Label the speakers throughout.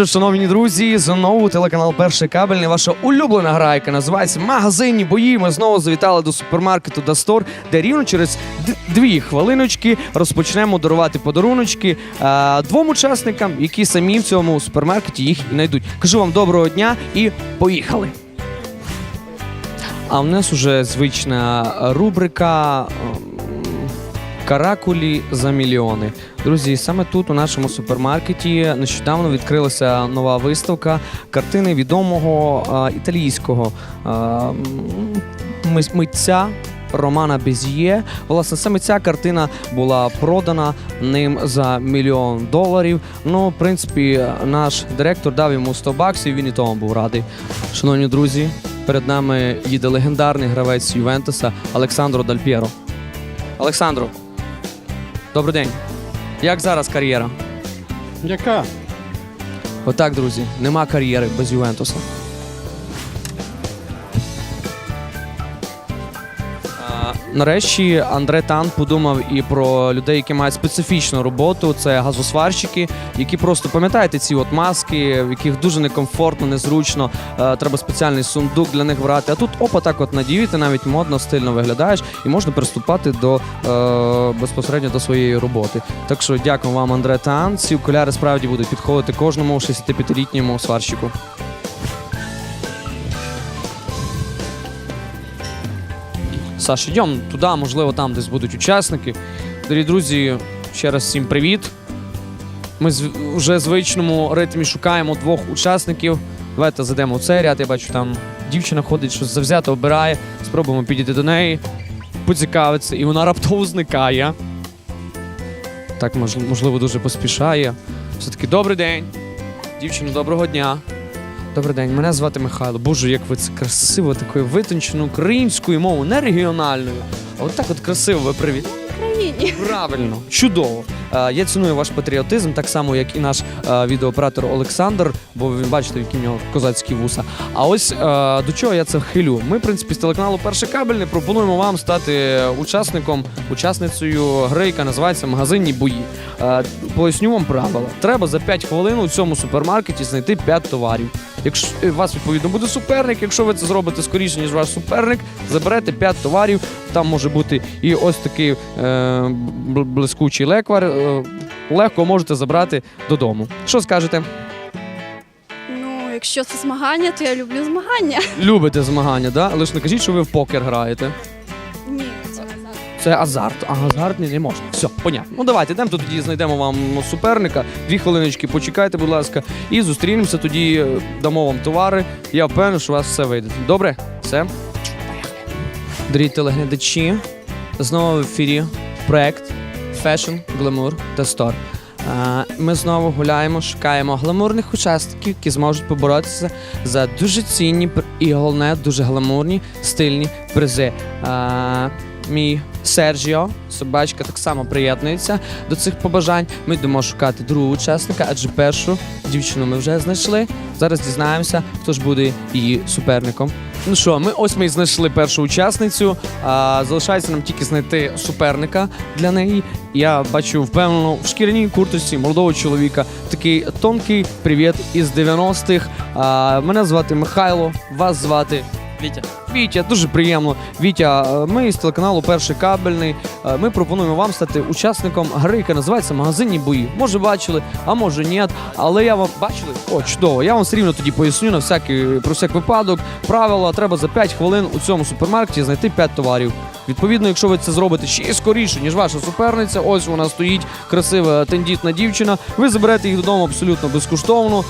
Speaker 1: Що ж, шановні друзі, знову телеканал Перший кабельний. Ваша улюблена гра, яка називається Магазинні бої. Ми знову завітали до супермаркету Дастор, де рівно через дві хвилиночки розпочнемо дарувати подаруночки е, двом учасникам, які самі в цьому супермаркеті їх і знайдуть. Кажу вам доброго дня і поїхали. А в нас уже звична рубрика. Каракулі за мільйони. Друзі, саме тут, у нашому супермаркеті, нещодавно відкрилася нова виставка картини відомого а, італійського а, митця. Романа Без'є. Власне, саме ця картина була продана ним за мільйон доларів. Ну, в принципі, наш директор дав йому 100 баксів, він і тому був радий. Шановні друзі, перед нами їде легендарний гравець Ювентуса Олександро Даль П'єро. Олександро, добрий день. Як зараз кар'єра?
Speaker 2: Яка?
Speaker 1: Отак, друзі, нема кар'єри без Ювентуса. Нарешті Андре Тан подумав і про людей, які мають специфічну роботу. Це газосварщики, які просто пам'ятаєте ці от маски, в яких дуже некомфортно, незручно. е, треба спеціальний сундук для них брати. А тут опа, так от надіюти, навіть модно, стильно виглядаєш, і можна приступати до е, безпосередньо до своєї роботи. Так що дякую вам, Андре Тан. Ці окуляри справді будуть підходити кожному 65-літньому сварщику. Саш, йдемо туди, можливо, там десь будуть учасники. Дорогі друзі, ще раз всім привіт. Ми вже в звичному ритмі шукаємо двох учасників. Давайте зайдемо в цей ряд. Я бачу, там дівчина ходить, щось завзято обирає. Спробуємо підійти до неї, поцікавитися, і вона раптово зникає. Так, можливо, дуже поспішає. Все-таки добрий день. Дівчино, доброго дня. Добрий день, мене звати Михайло. Боже, як ви це красиво, такою витонченою українською мовою, не регіональною. А от так от красиво ви привіт.
Speaker 3: Україні.
Speaker 1: Правильно, чудово. Е, я ціную ваш патріотизм, так само, як і наш е, відеооператор Олександр, бо ви бачите, які в нього козацькі вуса. А ось е, до чого я це хилю. Ми, в принципі, з телеканалу Перший кабельний пропонуємо вам стати учасником, учасницею гри, яка називається Магазинні бої. Е, поясню вам правила. Треба за 5 хвилин у цьому супермаркеті знайти 5 товарів. Якщо е, вас відповідно буде суперник, якщо ви це зробите скоріше, ніж ваш суперник, заберете 5 товарів. Там може бути і ось такий е, блискучий леквар. Е, легко можете забрати додому. Що скажете?
Speaker 3: Ну, якщо це змагання, то я люблю змагання.
Speaker 1: Любите змагання, да? Лише не кажіть, що ви в покер граєте.
Speaker 3: Це.
Speaker 1: Азарт, а азартний не можна. Все, понятно. Ну давайте, йдемо тоді знайдемо вам суперника. Дві хвилиночки, почекайте, будь ласка, і зустрінемося тоді, е, дамо вам товари. Я впевнений, що у вас все вийде. Добре? Все? Дорогі телеглядачі, знову в ефірі проект Fashion, Glamour та Store. Е, Ми знову гуляємо, шукаємо гламурних учасників, які зможуть поборотися за дуже цінні і головне дуже гламурні стильні призи. Мій Серджіо, собачка, так само приєднується до цих побажань. Ми йдемо шукати другого учасника, адже першу дівчину ми вже знайшли. Зараз дізнаємося, хто ж буде її суперником. Ну що, ми ось ми і знайшли першу учасницю. А, залишається нам тільки знайти суперника для неї. Я бачу впевнено в шкіряній курточці молодого чоловіка. Такий тонкий привіт із 90-х. А, мене звати Михайло, вас звати
Speaker 4: Вітя.
Speaker 1: Вітя, дуже приємно. Вітя, е, ми з телеканалу Перший кабельний. Е, Ми пропонуємо вам стати учасником гри, яка називається Магазинні бої. Може, бачили, а може ні. Але я вам бачили? О, чудово. Я вам все рівно тоді поясню на всякий про всяк випадок. Правила треба за 5 хвилин у цьому супермаркеті знайти 5 товарів. Відповідно, якщо ви це зробите ще скоріше, ніж ваша суперниця, ось вона стоїть, красива тендітна дівчина. Ви заберете їх додому абсолютно безкоштовно.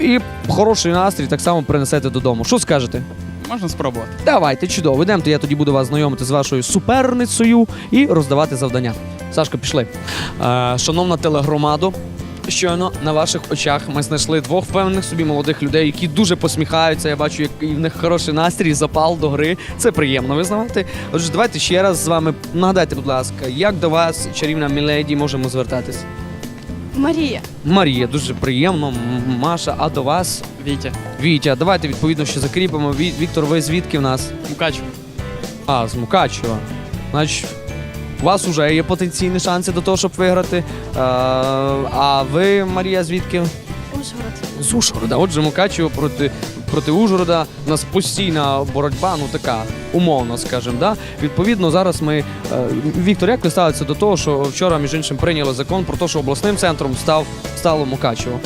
Speaker 1: І хороший настрій так само принесете додому. Що скажете?
Speaker 4: Можна спробувати.
Speaker 1: Давайте, чудово. Йдемте, я тоді буду вас знайомити з вашою суперницею і роздавати завдання. Сашка, пішли. Е, шановна телегромадо. Щойно на ваших очах ми знайшли двох впевнених собі молодих людей, які дуже посміхаються. Я бачу, як в них хороший настрій, запал до гри. Це приємно визнавати. Отже, давайте ще раз з вами нагадайте, будь ласка, як до вас, чарівна міледі, можемо звертатись?
Speaker 3: Марія.
Speaker 1: Марія, дуже приємно. М- Маша, а до вас?
Speaker 4: Вітя.
Speaker 1: Вітя, давайте відповідно ще закріпимо. Ві- Віктор, ви звідки в нас?
Speaker 4: Мукачево.
Speaker 1: А, з Мукачева. Значить, у вас вже є потенційні шанси до того, щоб виграти. Е, а ви, Марія, звідки?
Speaker 3: Ужгород.
Speaker 1: З Ужгорода. Отже, Мукачево проти, проти Ужгорода. У нас постійна боротьба, ну така умовно, скажімо. Да? Відповідно, зараз ми. е, Віктор, як ви ставитеся до того, що вчора, між іншим, прийняли закон про те, що обласним центром став стало Мукачево?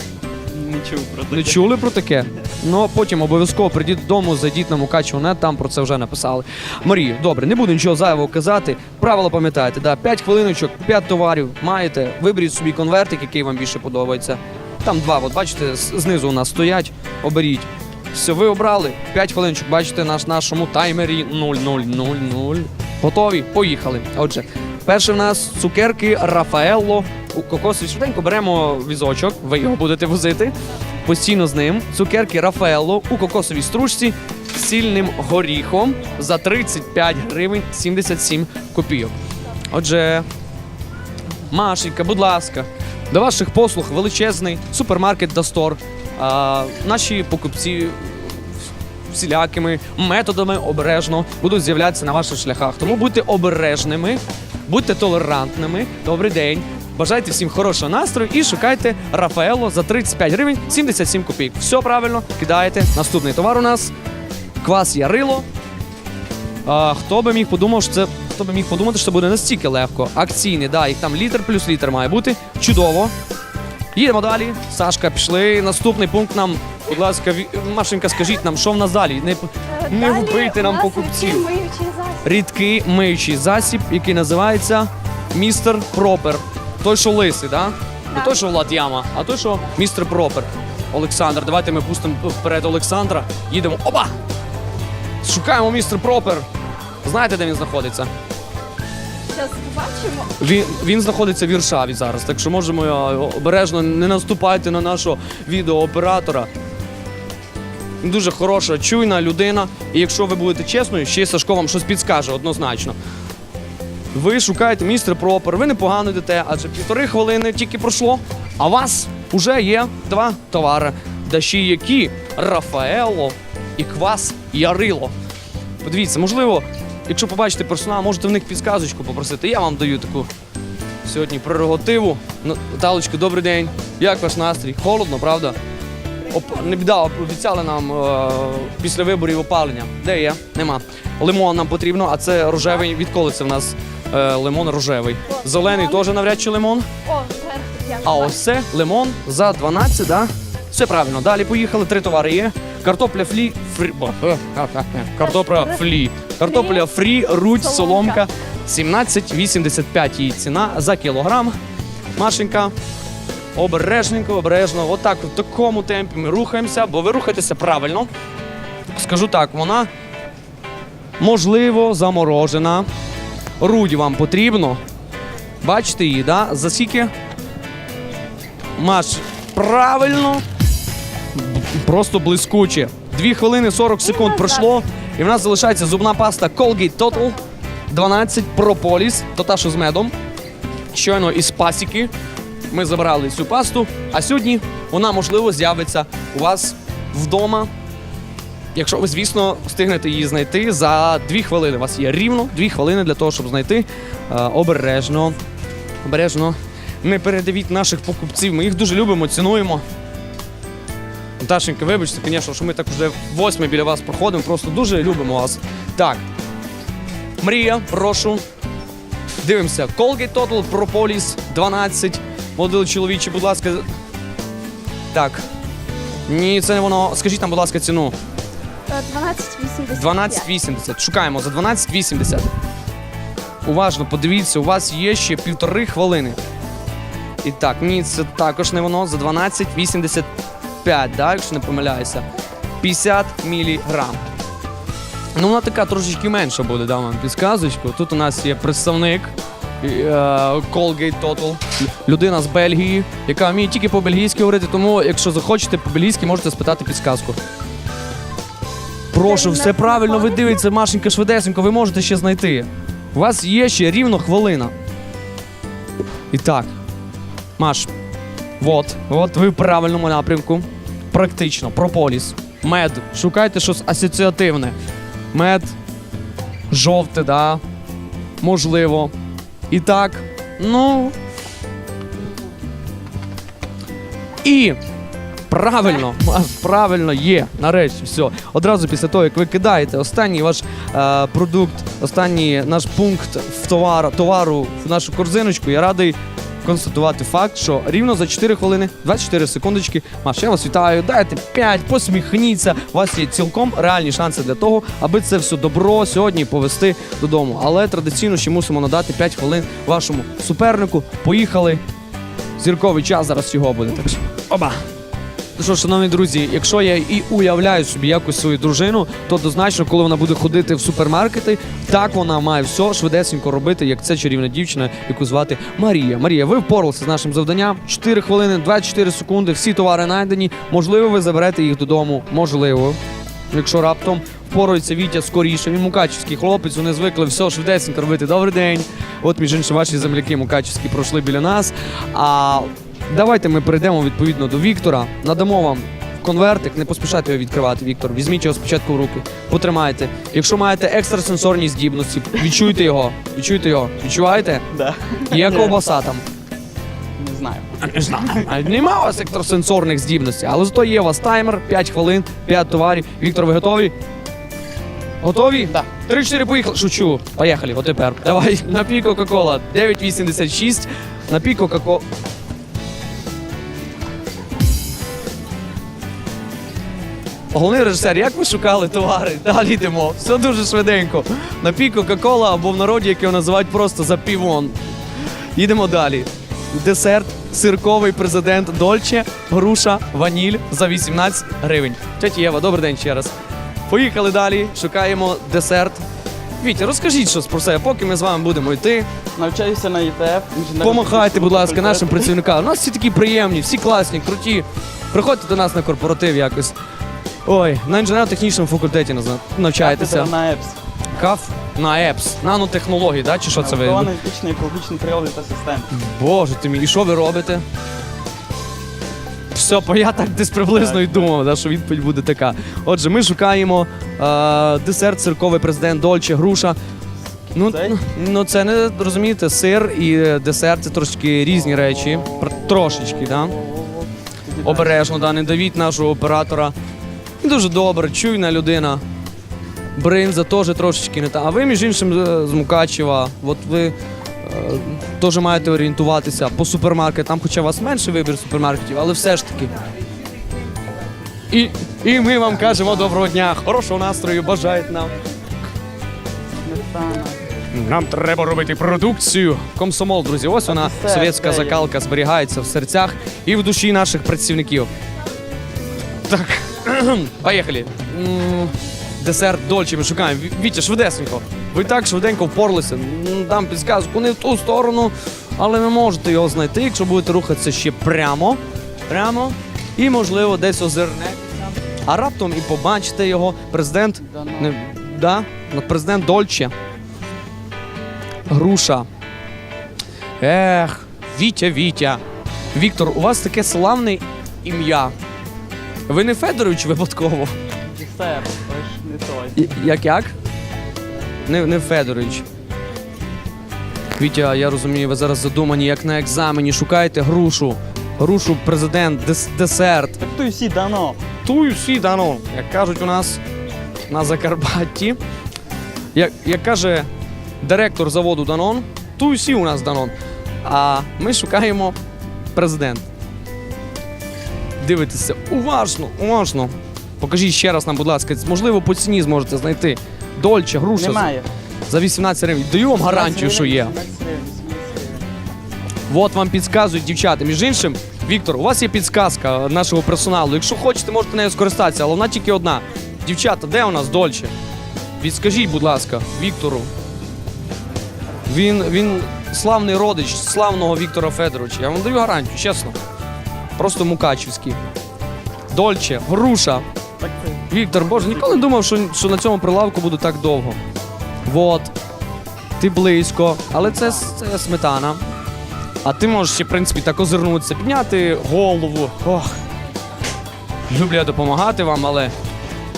Speaker 2: Не чув про таке.
Speaker 1: Не чули про таке? Ну а потім обов'язково прийдіть додому, зайдіть на Мукачево.нет, там про це вже написали. Марію, добре, не буду нічого зайвого казати. Правила пам'ятаєте, да, 5 хвилиночок, 5 товарів маєте. Виберіть собі конвертик, який вам більше подобається. Там два, от бачите, знизу у нас стоять. Оберіть. Все, ви обрали 5 хвилиночок, бачите, наш нашому таймері 0000. Готові? Поїхали. Отже, перше в нас цукерки Рафаелло. У кокосові швиденько беремо візочок, ви його будете возити постійно з ним. Цукерки Рафаелло у кокосовій стружці з сильним горіхом за 35 гривень 77 копійок. Отже, Машенька, будь ласка, до ваших послуг величезний супермаркет Дастор. А, наші покупці всілякими методами обережно будуть з'являтися на ваших шляхах. Тому будьте обережними, будьте толерантними. Добрий день. Бажайте всім хорошого настрою і шукайте Рафаело за 35 гривень 77 копійок. Все правильно, кидаєте. Наступний товар у нас квас Ярило. А, хто би міг подумав, що це хто би міг подумати, що це буде настільки легко. Акційний, да, їх там літр плюс літр має бути. Чудово. Їдемо далі. Сашка, пішли. Наступний пункт нам, будь ласка, Машенька, скажіть нам, що в нас далі? Не, не губийте нам покупців. Рідкий миючий засіб, який називається містер Пропер. Той, що лисий, да? Не той, що Влад Яма, а той, що містер Пропер. Олександр, давайте ми пустимо вперед Олександра. Їдемо. Опа! Шукаємо містер Пропер. Знаєте, де він знаходиться?
Speaker 3: Зараз.
Speaker 1: Він, він знаходиться в Віршаві зараз, так що можемо е, обережно не наступайте на нашого відеооператора. Він Дуже хороша, чуйна людина. І якщо ви будете чесною, ще Сашко вам щось підскаже однозначно. Ви шукаєте містер Пропер, ви непогано йдете, адже півтори хвилини тільки пройшло, а у вас вже є два товари. Да які Рафаело і квас Ярило. Подивіться, можливо, якщо побачите персонал, можете в них підсказочку попросити. Я вам даю таку сьогодні прерогативу. Ну, добрий день. Як ваш настрій? Холодно, правда? Оп- не біда, обіцяли нам е- після виборів опалення. Де є? Нема. Лимон нам потрібно, а це рожевий. Відколи це в нас е, лимон рожевий? Зелений теж навряд чи лимон.
Speaker 3: О.
Speaker 1: А ось це лимон за 12, да? Все правильно. Далі поїхали. Три товари є. Картопля флі. Фрі... Картопля флі. Картопля фрі, руть, соломка. 17,85 її ціна за кілограм. Машенька. Обережненько, обережно. Отак в такому темпі ми рухаємося, бо ви рухаєтеся правильно. Скажу так, вона можливо заморожена. Рудь вам потрібно. Бачите її, да? За скільки? Маш, правильно. Просто блискуче. 2 хвилини 40 секунд пройшло. І в нас залишається зубна паста Colgate Total 12 Propolis, то та, що з медом. Щойно із пасіки. Ми забрали цю пасту, а сьогодні вона, можливо, з'явиться у вас вдома. Якщо ви, звісно, встигнете її знайти за 2 хвилини. У вас є рівно 2 хвилини для того, щоб знайти Е, обережно. Обережно. Не передавіть наших покупців. Ми їх дуже любимо, цінуємо. Наташенька, вибачте, звісно, що ми так вже восьми біля вас проходимо. Просто дуже любимо вас. Так. Мрія, прошу. Дивимося. Colgate Total Propolis 12. Молодий чоловічі, будь ласка. Так. Ні, це не воно. Скажіть нам, будь ласка, ціну.
Speaker 3: Е, 12,80.
Speaker 1: 12,80. Шукаємо за 12,80. Уважно подивіться, у вас є ще півтори хвилини. І так, ні, це також не воно. За 12,85, да, якщо не помиляюся. 50 міліграм. Ну, вона така трошечки менша буде, дам вам підсказочку. Тут у нас є представник е, Colgate Total, людина з Бельгії, яка вміє тільки по-бельгійськи говорити, тому якщо захочете по-бельгійськи, можете спитати підсказку. Прошу, все правильно, ви дивіться, Машенька, швидесенько, ви можете ще знайти. У вас є ще рівно хвилина. І так, Маш, от, от ви в правильному напрямку. Практично, прополіс. Мед. Шукайте щось асоціативне. Мед, жовте, да. Можливо. І так, ну. І Правильно, правильно є. Нарешті, все. Одразу після того, як ви кидаєте останній ваш е, продукт, останній наш пункт в товар, товару в нашу корзиночку, я радий констатувати факт, що рівно за 4 хвилини, 24 секундочки, Маш, я вас вітаю, дайте 5, посміхніться. У вас є цілком реальні шанси для того, аби це все добро сьогодні повести додому. Але традиційно ще мусимо надати 5 хвилин вашому супернику. Поїхали. Зірковий час зараз його буде. Так що оба. Ну що, шановні друзі, якщо я і уявляю собі якось свою дружину, то однозначно, коли вона буде ходити в супермаркети, так вона має все швидесенько робити, як це чарівна дівчина, яку звати Марія. Марія, ви впоралися з нашим завданням. 4 хвилини, 24 секунди, всі товари знайдені. Можливо, ви заберете їх додому. Можливо. Якщо раптом впорається Вітя скоріше, він мукачівський хлопець, вони звикли все швидесенько робити. Добрий день. От між іншим, ваші земляки мукачівські пройшли біля нас. А давайте ми перейдемо відповідно до Віктора. Надамо вам конвертик, не поспішайте його відкривати, Віктор. Візьміть його спочатку в руки, потримайте. Якщо маєте екстрасенсорні здібності, відчуйте його. Відчуйте його. Відчуваєте?
Speaker 2: Да.
Speaker 1: Є ковбаса там.
Speaker 2: Не знаю.
Speaker 1: Не знаю. А Нема у вас екстрасенсорних здібностей, але зато є у вас таймер, 5 хвилин, 5 товарів. Віктор, ви готові? Готові?
Speaker 2: Да.
Speaker 1: 3-4 поїхали. Шучу. Поїхали, от тепер. Давай, напій Кока-Кола. 9,86. Напій Кока-Кола. Головний режисер, як ви шукали товари? Далі йдемо. Все дуже швиденько. Напій Кока-Кола або в народі, яке називають просто за півон. Їдемо далі. Десерт, сирковий президент Дольче, груша, ваніль за 18 гривень. Тетя Єва, добрий день ще раз. Поїхали далі, шукаємо десерт. Вітя, розкажіть щось про себе, поки ми з вами будемо йти.
Speaker 2: Навчаюся на ІТФ.
Speaker 1: Помахайте, будь ласка, нашим працівникам. У нас всі такі приємні, всі класні, круті. Приходьте до нас на корпоратив якось. Ой, на інженерно-технічному факультеті назна- навчаєтеся.
Speaker 2: на ЕПС.
Speaker 1: Каф на ЕПС, нанотехнології, да? чи що це ви?
Speaker 2: Аналітичні екологічні природи та системи.
Speaker 1: Боже ти мій, і що ви робите? Все, бо я так десь приблизно і думав, да, що відповідь буде така. Отже, ми шукаємо е, десерт, цирковий президент Дольче, груша. Ну,
Speaker 2: Цей?
Speaker 1: ну, це не розумієте, сир і десерт це трошки різні речі. Пр- Трошечки, да? Обережно, да, не давіть нашого оператора. Він дуже добре, чуйна людина. Бринза теж трошечки не та. А ви, між іншим, з Мукачева, от ви е, теж маєте орієнтуватися по супермаркетам, хоча у вас менше вибір супермаркетів, але все ж таки. І, і ми вам кажемо доброго дня, хорошого настрою, бажають нам. Нам треба робити продукцію. Комсомол, друзі, ось вона совєтська закалка зберігається в серцях і в душі наших працівників. Так, поїхали. Десерт Дольче ми шукаємо. Вітя, швидесенько. Ви так швиденько впоралися. М, Дам підсказку не в ту сторону, але ви можете його знайти, якщо будете рухатися ще прямо. Прямо. І, можливо, десь озирнетеся. А раптом і побачите його. Президент.
Speaker 2: Ну.
Speaker 1: Не, да, ну, президент Дольче. Груша. Ех, Вітя, Вітя. Віктор, у вас таке славне ім'я. Ви не Федорович випадково?
Speaker 2: Ж не той.
Speaker 1: Як як? Не, не Федорович. Вітя, я розумію, ви зараз задумані, як на екзамені. Шукаєте грушу. Грушу, президент, дес, десерт.
Speaker 2: Так то й всі дано.
Speaker 1: Тую всі дано, як кажуть у нас на Закарпатті. Як, як каже директор заводу Данон, тую всі у нас Данон. А ми шукаємо президент. Дивитеся уважно, уважно. Покажіть ще раз нам, будь ласка, можливо, по ціні зможете знайти. Дольче, груша
Speaker 2: Немає.
Speaker 1: за 18 гривень. Даю вам гарантію, що є.
Speaker 2: 17 гривень, 17 гривень.
Speaker 1: От вам підказують дівчата. Між іншим, Віктор, у вас є підсказка нашого персоналу. Якщо хочете, можете нею скористатися, але вона тільки одна. Дівчата, де у нас Дольче? Відскажіть, будь ласка, Віктору. Він, він славний родич славного Віктора Федоровича. Я вам даю гарантію, чесно. Просто мукачівський. Дольче, груша. Віктор, боже, ніколи не думав, що, що на цьому прилавку буду так довго. Вот. Ти близько, але це, це сметана. А ти можеш ще, в принципі, так озирнутися, підняти голову. Ох. Люблю я допомагати вам, але.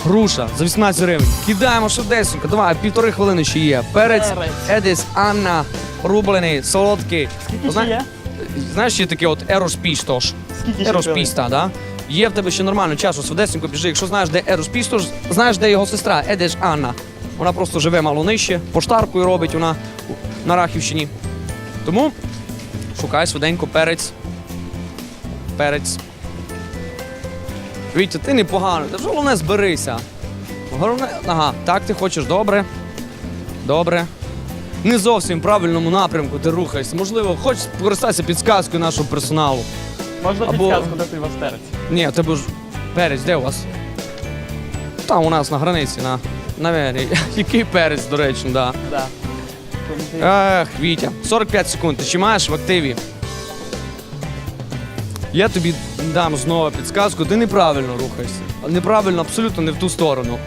Speaker 1: Груша за 18 гривень. Кидаємо швидесенько. Давай, півтори хвилини ще є. Перець. Едіс, Анна, рублений, солодкий.
Speaker 2: Скільки ще є?
Speaker 1: Знаєш, є таке от ерошпіш тож.
Speaker 2: Скільки ще
Speaker 1: да? Є в тебе ще нормально часу, швидесенько біжи. Якщо знаєш, де Ерос Пістож, знаєш, де його сестра, Едеш Анна. Вона просто живе мало нижче, поштаркою робить вона на Рахівщині. Тому шукай швиденько перець. Перець. Вітя, ти непогано, ж головне зберися. Головне, ага, так ти хочеш, добре. Добре. Не зовсім в правильному напрямку ти рухаєшся. Можливо, хочеш скористатися підсказкою нашого персоналу.
Speaker 2: Можна
Speaker 1: Або-
Speaker 2: підказку дати вас терці?
Speaker 1: Ні, тебе ж перець, де у вас? Там у нас на границі, на. На вері. Який перець, до речі, да.
Speaker 2: Да.
Speaker 1: Ех, Вітя, 45 секунд. Ти ще маєш в активі? Я тобі дам знову підсказку, ти неправильно рухаєшся. Неправильно, абсолютно не в ту сторону.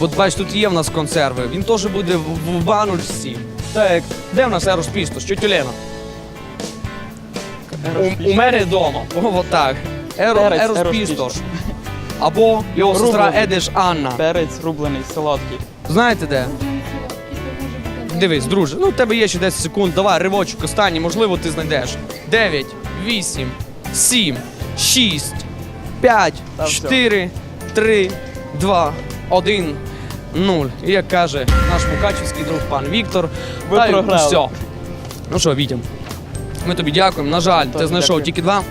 Speaker 1: От бач, тут є в нас консерви. Він теж буде в, в баночці. Так, де в нас Ерос Пістос? Тьотю Лена? У, у мене вдома. О, так. Еро,
Speaker 2: Перець,
Speaker 1: Ерос
Speaker 2: Ерос.
Speaker 1: Або його сестра
Speaker 2: Рублений.
Speaker 1: Едеш Анна.
Speaker 2: Перець рублений, солодкий.
Speaker 1: Знаєте де? Дивись, друже, ну в тебе є ще 10 секунд. Давай, ривочок останній, можливо, ти знайдеш. 9, 8, 7, 6, 5,
Speaker 2: Та все.
Speaker 1: 4, 3, 2, 1, 0. І як каже наш мукачівський друг пан Віктор.
Speaker 2: Ви
Speaker 1: та й
Speaker 2: програли.
Speaker 1: все. Ну що, Вітя, ми тобі дякуємо. На жаль, ти знайшов
Speaker 2: дякую.
Speaker 1: тільки два.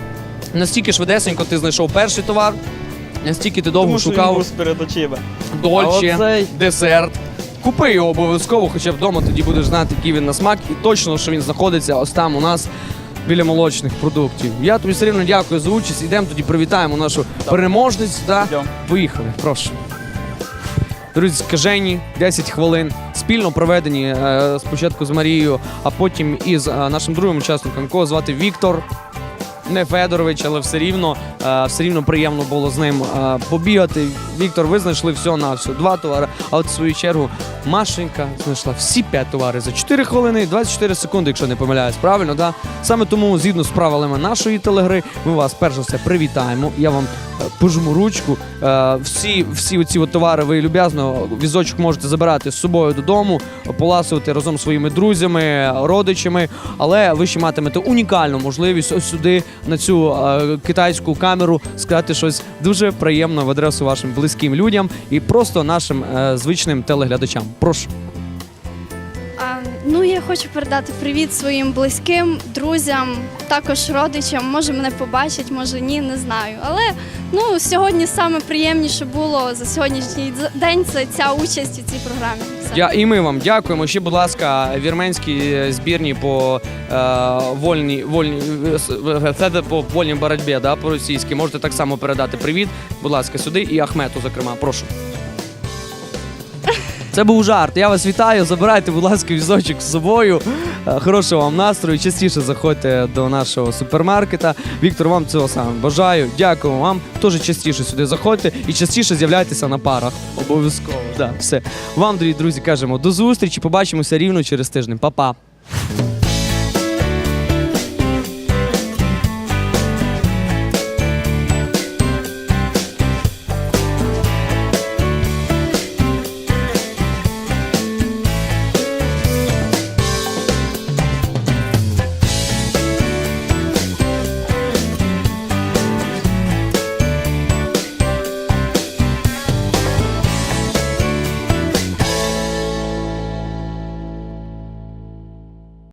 Speaker 1: Настільки швидесенько ти знайшов перший товар, настільки ти довго
Speaker 2: Тому що він
Speaker 1: шукав.
Speaker 2: був перед очима.
Speaker 1: Дольче,
Speaker 2: А оцей?
Speaker 1: десерт. Купи його обов'язково, хоча б вдома тоді будеш знати, який він на смак, і точно, що він знаходиться ось там у нас біля молочних продуктів. Я тобі все рівно дякую за участь. Ідемо тоді привітаємо нашу переможницю. Да?
Speaker 2: Йдем.
Speaker 1: Поїхали, прошу. Друзі, скажені 10 хвилин спільно проведені е, спочатку з Марією, а потім із е, нашим другим учасником, якого звати Віктор. Не Федорович, але все рівно, е, все рівно приємно було з ним побігати. Віктор, ви знайшли все на все, два товари. А от в свою чергу Машенька знайшла всі п'ять товари за 4 хвилини і 24 секунди, якщо не помиляюсь. Правильно, да? Саме тому, згідно з правилами нашої телегри, ми вас перш за все привітаємо. Я вам пожму ручку. Е, всі, всі оці товари ви люб'язно візочок можете забирати з собою додому, поласувати разом зі своїми друзями, родичами. Але ви ще матимете унікальну можливість ось сюди на цю е, китайську камеру сказати щось дуже приємне в адресу вашим близьким людям і просто нашим е, звичним телеглядачам. Прошу.
Speaker 3: Ну, я хочу передати привіт своїм близьким, друзям, також родичам. Може, мене побачать, може ні, не знаю. Але ну, сьогодні саме приємніше було за сьогоднішній день це ця участь у цій програмі.
Speaker 1: Я і ми вам дякуємо. Ще, будь ласка, вірменські збірні по е, вольній вольній е, це по вольній боротьбі, да, по російськи. Можете так само передати привіт. Будь ласка, сюди і Ахмету, зокрема, прошу. Це був жарт. Я вас вітаю. Забирайте, будь ласка, візочок з собою. Е, Хорошого вам настрою. Частіше заходьте до нашого супермаркета. Віктор, вам цього саме бажаю. Дякую вам. Теж частіше сюди заходьте і частіше з'являйтеся на парах. Обов'язково. Да, все. Вам, дорогі друзі, кажемо до зустрічі. Побачимося рівно через тиждень. Па-па.